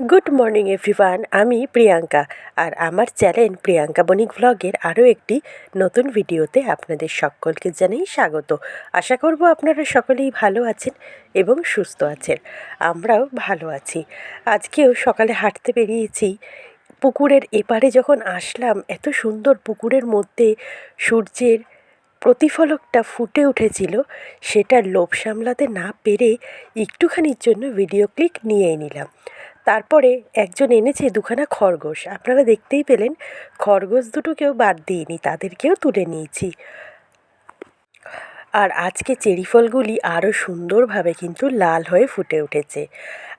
Good morning everyone আমি প্রিয়াঙ্কা আর আমার channel Priyanka বণিক ভ্লগের আরও একটি নতুন ভিডিওতে আপনাদের সকলকে জানাই স্বাগত। আশা করব আপনারা সকলেই ভালো আছেন এবং সুস্থ আছেন। আমরাও ভালো আছি। আজকেও সকালে হাঁটতে বেরিয়েছি। পুকুরের এপারে যখন আসলাম, এত সুন্দর পুকুরের মধ্যে সূর্যের প্রতিফলকটা ফুটে উঠেছিল, সেটার লোভ সামলাতে না পেরে একটুখানির জন্য ভিডিও ক্লিক নিয়ে নিলাম। তারপরে একজন এনেছে দুখানা খরগোশ। আপনারা দেখতেই পেলেন, খরগোশ দুটোকেও বাদ দিইনি, তাদেরকেও তুলে নিয়েছি। আর আজকে চেরি ফলগুলি আরও সুন্দরভাবে কিন্তু লাল হয়ে ফুটে উঠেছে।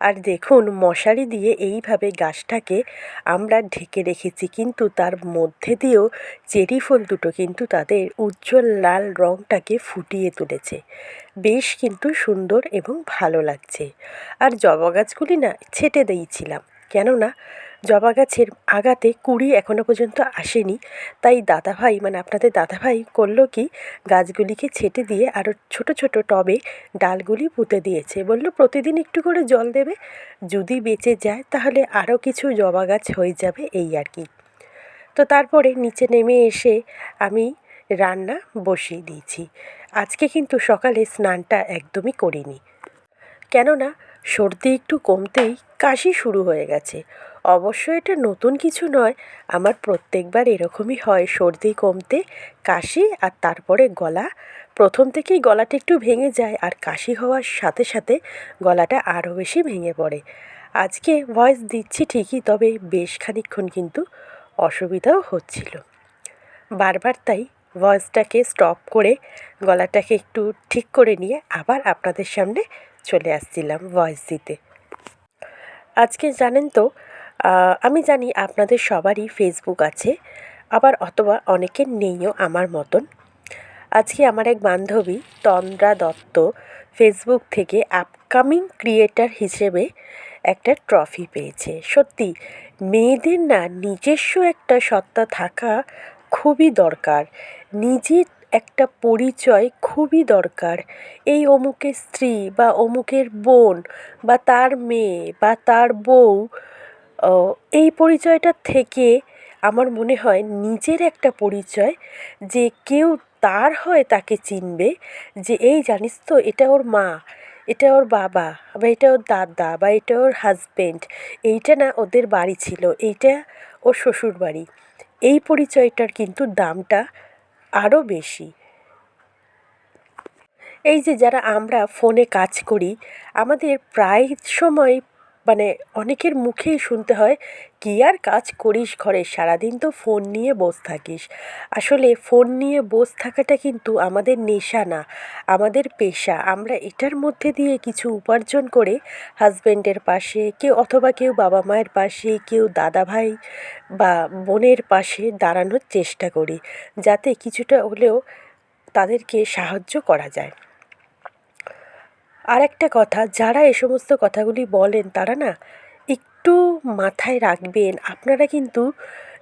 আর দেখুন, মশারি দিয়ে এইভাবে গাছটাকে আমরা ঢেকে রেখেছি, কিন্তু তার মধ্যে দিয়েও চেরি ফল দুটো কিন্তু তাদের উজ্জ্বল লাল রঙটাকে ফুটিয়ে তুলেছে। বেশ কিন্তু সুন্দর এবং ভালো লাগছে। আর জবা গাছগুলি না ছেটে দিয়েছিলাম, কেননা জবা গাছের আগাতে কুড়ি এখনও পর্যন্ত আসেনি। তাই দাদাভাই মানে আপনাদের দাদাভাই করল কি, গাছগুলিকে ছেটে দিয়ে আরও ছোট ছোট টবে ডালগুলি পুঁতে দিয়েছে। বলল, প্রতিদিন একটু করে জল দেবে, যদি বেঁচে যায় তাহলে আরও কিছু জবা গাছ হয়ে যাবে এই আর কি। তো তারপরে নিচে নেমে এসে আমি রান্না বসিয়ে দিয়েছি। আজকে কিন্তু সকালে স্নানটা একদমই করিনি। কেননা সর্দি একটু কমতেই কাশি শুরু হয়ে গেছে। অবশ্য এটা নতুন কিছু নয়। আমার প্রত্যেকবার এরকমই হয়, সর্দি, কমতে, কাশি আর তারপরে গলা। প্রথম থেকেই গলাটা একটু ভেঙে যায় আর কাশি হওয়ার সাথে সাথে গলাটা আরও বেশি ভেঙে পড়ে। আজকে ভয়েস দিচ্ছি ঠিকই, তবে বেশ খানিক্ষণ কিন্তু অসুবিধাও হচ্ছিল। বারবার তাই ভয়েসটাকে স্টপ করে গলাটাকে একটু ঠিক করে নিয়ে আবার আপনাদের সামনে চলে আসছিলাম ভয়েস দিতে। আজকে জানেন তো আমি জানি আপনাদের সবারই ফেসবুক আছে, আবার অথবা অনেকের নেইও আমার মতন। আজকে আমার এক বান্ধবী তন্দ্রা দত্ত ফেসবুক থেকে আপকামিং ক্রিয়েটার হিসেবে একটা ট্রফি পেয়েছে। সত্যি, মেয়েদের না নিজস্ব একটা সত্তা থাকা খুবই দরকার, নিজের একটা পরিচয় খুবই দরকার। এই অমুকের স্ত্রী বা অমুকের বোন বা তার মেয়ে বা তার বউ এই পরিচয়টা থেকে আমার মনে হয় নিজের একটা পরিচয় যে কেউ তার হয় তাকে চিনবে যে, এই জানিস তো, এটা ওর মা, এটা ওর বাবা, বা এটা ওর দাদা, বা এটা ওর হাজব্যান্ড এইটা না ওদের বাড়ি ছিল, এইটা ওর শ্বশুর বাড়ি। এই পরিচয়টার কিন্তু দামটা আরও বেশি। এই যে যারা আমরা ফোনে কাজ করি, আমাদের প্রায় সময় মানে অনেকের মুখেই শুনতে হয়, কী আর কাজ করিস ঘরে? সারাদিন তো ফোন নিয়ে বসে থাকিস। আসলে ফোন নিয়ে বসে থাকাটা কিন্তু আমাদের নেশা না, আমাদের পেশা। আমরা এটার মধ্যে দিয়ে কিছু উপার্জন করে হাজব্যান্ডের পাশে, কেউ অথবা কেউ বাবা মায়ের পাশে, কেউ দাদা ভাই বা বোনের পাশে দাঁড়ানোর চেষ্টা করি, যাতে কিছুটা হলেও তাদেরকে সাহায্য করা যায়। আর একটা কথা, যারা এ সমস্ত কথাগুলি বলেন তারা না একটু মাথায় রাখবেন, আপনারা কিন্তু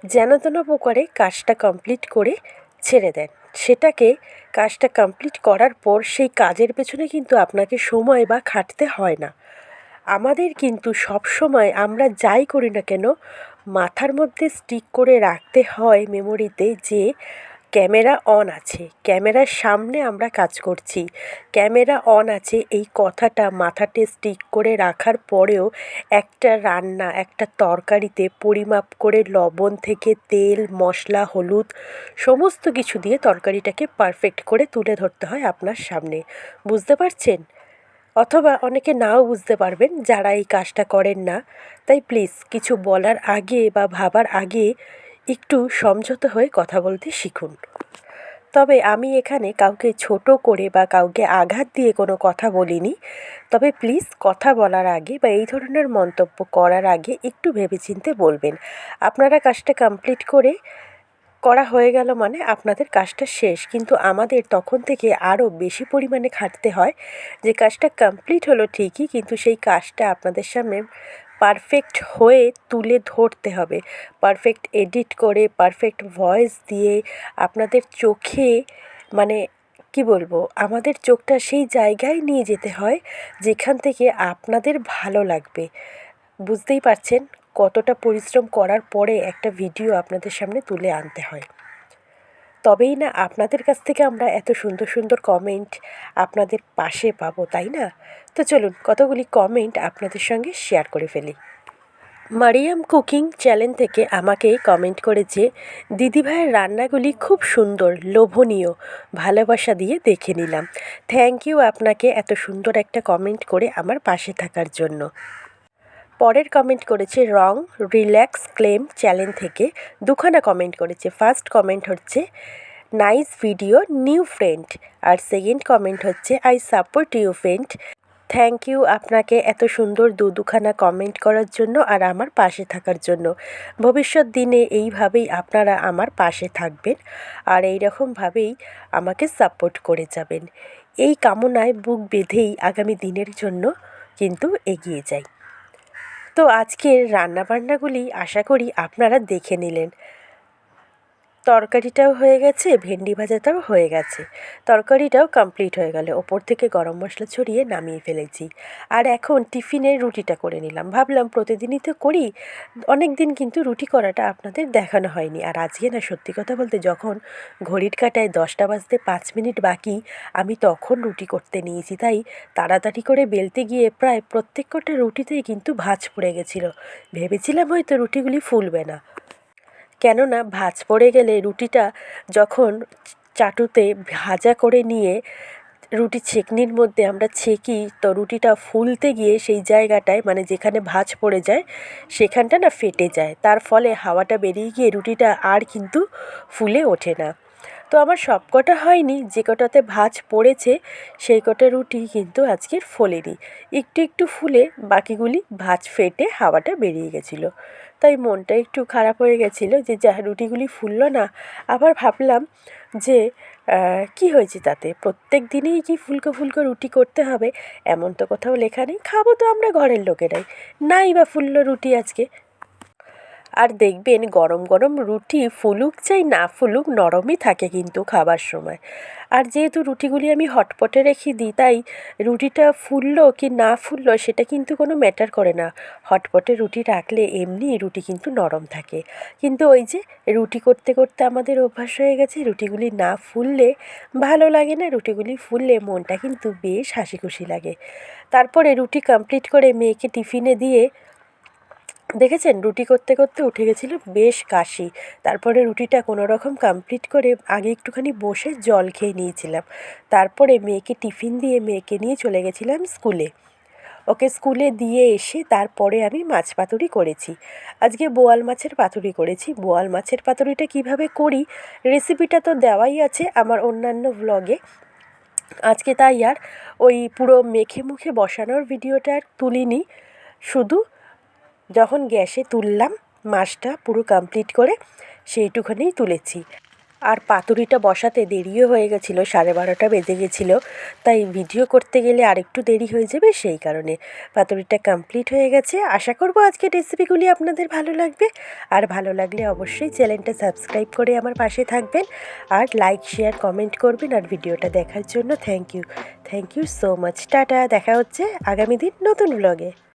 যেন তেন প্রকারে কাজটা কমপ্লিট করে ছেড়ে দেন। সেটাকে কাজটা কমপ্লিট করার পর সেই কাজের পেছনে কিন্তু আপনাকে সময় বা খাটতে হয় না। আমাদের কিন্তু সব সময় আমরা যাই করি না কেন, মাথার মধ্যে স্টিক করে রাখতে হয় মেমোরিতে যে ক্যামেরা অন আছে। ক্যামেরার সামনে আমরা কাজ করছি। ক্যামেরা অন আছে, এই কথাটা মাথাতে স্টিক করে রাখার পরেও একটা রান্না, একটা তরকারিতে পরিমাপ করে লবণ থেকে তেল, মশলা, হলুদ, সমস্ত কিছু দিয়ে তরকারিটাকে পারফেক্ট করে তুলে ধরতে হয় আপনার সামনে। বুঝতে পারছেন? অথবা অনেকে নাও বুঝতে পারবেন যারা এই কাজটা করেন না। তাই প্লিজ কিছু বলার আগে বা ভাবার আগে একটু সমঝোত হয়ে কথা বলতে শিখুন। তবে আমি এখানে কাউকে ছোট করে বা কাউকে আঘাত দিয়ে কোনো কথা বলিনি। তবে প্লিজ কথা বলার আগে বা এই ধরনের মন্তব্য করার আগে একটু ভেবেচিন্তে বলবেন। আপনারা কাজটা কমপ্লিট করে করা হয়ে গেল মানে আপনাদের কাজটা শেষ। কিন্তু আমাদের তখন থেকে আরও বেশি পরিমাণে খাটতে হয়। যে কাজটা কমপ্লিট হলো ঠিকই, কিন্তু সেই কাজটা আপনাদের সামনে পারফেক্ট হয়ে তুলে ধরতে হবে। পারফেক্ট এডিট করে পারফেক্ট ভয়েস দিয়ে আপনাদের চোখে মানে কী বলব, আমাদের চোখটা সেই জায়গায় নিয়ে যেতে হয় যেখান থেকে আপনাদের ভালো লাগবে। বুঝতেই পারছেন কতটা পরিশ্রম করার পরে একটা ভিডিও আপনাদের সামনে তুলে আনতে হয়। তবেই না আপনাদের কাছ থেকে আমরা এত সুন্দর সুন্দর কমেন্ট আপনাদের পাশে পাবো, তাই না? তো চলুন কতগুলি কমেন্ট আপনাদের সঙ্গে শেয়ার করে ফেলি। মারিয়াম কুকিং চ্যানেল থেকে আমাকে কমেন্ট করেছে দিদিভাইয়ের রান্নাগুলি খুব সুন্দর, লোভনীয়, ভালোবাসা দিয়ে দেখে নিলাম। থ্যাংক ইউ আপনাকে এত সুন্দর একটা কমেন্ট করে আমার পাশে থাকার জন্য। পরের কমেন্ট করেছে রং রিল্যাক্স ক্লেম চ্যানেল থেকে। দুখানা কমেন্ট করেছে। ফার্স্ট কমেন্ট হচ্ছে নাইস ভিডিও নিউ ফ্রেন্ড আর সেকেন্ড কমেন্ট হচ্ছে I support you friend thank you আপনাকে এত সুন্দর দু দুখানা কমেন্ট করার জন্য আর আমার পাশে থাকার জন্য। ভবিষ্যৎ দিনে এইভাবেই আপনারা আমার পাশে থাকবেন আর এই রকমভাবেই আমাকে সাপোর্ট করে যাবেন। এই কামনায় বুক বেঁধেই আগামী দিনের জন্য কিন্তু এগিয়ে যাই। তো আজকের রান্নাবান্নাগুলি আশা করি আপনারা দেখে নিলেন। তরকারিটাও হয়ে গেছে, ভেন্ডি ভাজাটাও হয়ে গেছে। তরকারিটাও কমপ্লিট হয়ে গেল। ওপর থেকে গরম মশলা ছড়িয়ে নামিয়ে ফেলেছি। আর এখন টিফিনের রুটিটা করে নিলাম। ভাবলাম প্রতিদিনই তো করি অনেক দিন কিন্তু রুটি করাটা আপনাদের দেখানো হয়নি। আর আজকে না, সত্যি কথা বলতে যখন ঘড়ির কাটায় দশটা বাজতে পাঁচ মিনিট বাকি, আমি তখন রুটি করতে নিয়েছি। তাই তাড়াতাড়ি করে বেলতে গিয়ে প্রায় প্রত্যেক কটা রুটিতেই কিন্তু ভাঁজ পড়ে গেছিল। ভেবেছিলাম হয়তো রুটিগুলি ফুলবে না। কেননা ভাঁজ পড়ে গেলে রুটিটা যখন চাটুতে ভাজা করে নিয়ে রুটি ছেঁকনির মধ্যে আমরা ছেঁকি, তো রুটিটা ফুলতে গিয়ে সেই জায়গাটায় মানে যেখানে ভাঁজ পড়ে যায়, সেখানটা না ফেটে যায়। তার ফলে হাওয়াটা বেরিয়ে গিয়ে রুটিটা আর কিন্তু ফুলে ওঠে না। তো আমার সব কটা হয়নি, যে কটাতে ভাঁজ পড়েছে, সেই কটা রুটি কিন্তু আজকের ফোলেনি। একটু একটু ফুলে বাকিগুলি ভাঁজ ফেটে হাওয়াটা বেরিয়ে গেছিল। তাই মনটা একটু খারাপ হয়ে গেছিল যে যা রুটিগুলি ফুললো না, আবার ভাবলাম যে কী হয়েছে তাতে? প্রত্যেক দিনেই কি ফুলকো ফুলকো রুটি করতে হবে? এমন তো কোথাও লেখা নেই। খাব তো আমরা ঘরের লোকেরাই। নাই বা ফুললো রুটি আজকে। আর দেখবেন গরম গরম রুটি ফুলুক চাই না ফুলুক নরমই থাকে কিন্তু খাবার সময়। আর যেহেতু রুটিগুলি আমি হটপটে রেখে দিই, তাই রুটিটা ফুললো কি না ফুললো সেটা কিন্তু কোনো ম্যাটার করে না। হটপটে রুটি রাখলে এমনি রুটি কিন্তু নরম থাকে। কিন্তু ওই যে রুটি করতে করতে আমাদের অভ্যাস হয়ে গেছে, রুটিগুলি না ফুললে ভালো লাগে না, রুটিগুলি ফুললে মনটা কিন্তু বেশ হাসি খুশি লাগে। তারপরে রুটি কমপ্লিট করে মেয়েকে টিফিনে দিয়ে দেখেছেন? রুটি করতে করতে উঠে গেছিল বেশ কাশি। তারপরে রুটিটা কোনো রকম কমপ্লিট করে আগে একটুখানি বসে জল খেয়ে নিয়েছিলাম। তারপরে মেয়েকে টিফিন দিয়ে মেয়েকে নিয়ে চলে গেছিলাম স্কুলে। ওকে স্কুলে দিয়ে এসে তারপরে আমি মাছ পাতুরি করেছি। আজকে বোয়াল মাছের পাতুরি করেছি। বোয়াল মাছের পাতুরিটা কীভাবে করি? রেসিপিটা তো দেওয়াই আছে আমার অন্যান্য ভ্লগে আজকে তাই আর ওই পুরো মেখে মুখে বসানোর ভিডিওটা আর তুলিনি। শুধু যখন গ্যাসে তুললাম, মাছটা পুরো কমপ্লিট করে সেইটুখানেই তুলেছি। আর পাতুরিটা বসাতে দেরিও হয়ে গেছিল, সাড়ে বারোটা বেজে গেছিল। তাই ভিডিও করতে গেলে আরেকটু দেরি হয়ে যাবে সেই কারণে। পাতুরিটা কমপ্লিট হয়ে গেছে। আশা করব আজকে রেসিপিগুলি আপনাদের ভালো লাগবে। আর ভালো লাগলে অবশ্যই চ্যানেলটা সাবস্ক্রাইব করে আমার পাশে থাকবেন। আর লাইক শেয়ার কমেন্ট করবেন আর ভিডিওটা দেখার জন্য thank you thank you so much tata, দেখা হচ্ছে আগামী দিন নতুন ব্লগে